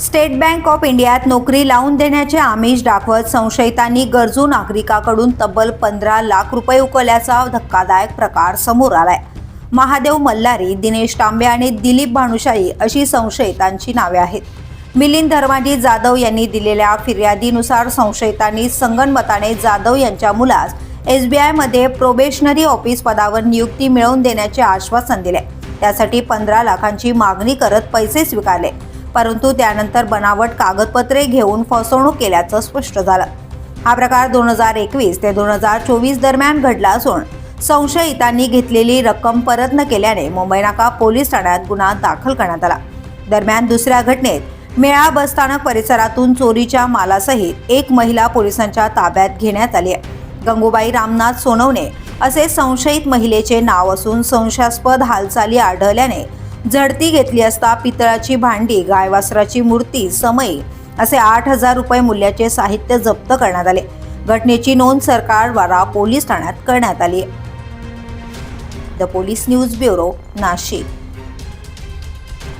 State bank of इंडियात नोकरी लावून देण्याचे आमिष दाखवत संशयितांनी गरजू नागरिकाकडून तब्बल पंधरा लाख रुपये उकळल्याचा धक्कादायक प्रकार समोर आलाय. महादेव मल्हारी दिनेश तांबे आणि दिलीप भानुशाही अशी संशयितांची नावे आहेत. मिलिंद धर्माजी जाधव यांनी दिलेल्या फिर्यादीनुसार संशयितांनी संगनमताने जाधव यांच्या मुलास एस बी आयमध्ये प्रोबेशनरी ऑफिस पदावर नियुक्ती मिळवून देण्याचे आश्वासन दिले. त्यासाठी पंधरा लाखांची मागणी करत पैसे स्वीकारले. परंतु त्यानंतर बनावट कागदपत्रे घेऊन फसवणूक केल्याचं स्पष्ट झालं. हा प्रकार दोन हजार एकवीस ते दोन हजार चोवीस दरम्यान घडला असून संशयितांनी घेतलेली रक्कम परत न केल्याने मुंबई नाका पोलीस ठाण्यात गुन्हा दाखल करण्यात आला. दरम्यान दुसऱ्या घटनेत मेळा बसस्थानक परिसरातून चोरीच्या मालासहित एक महिला पोलिसांच्या ताब्यात घेण्यात आली आहे. गंगूबाई रामनाथ सोनवणे असे संशयित महिलेचे नाव असून संशयास्पद हालचाली आढळल्याने झडती घेतली असता पितळाची भांडी गायवासराची मूर्ती समय असे आठ हजार रुपये मूल्याचे साहित्य जप्त करण्यात आले. घटनेची नोंद सरकारद्वारा पोलीस ठाण्यात करण्यात आली आहे. The police news bureau Nashik.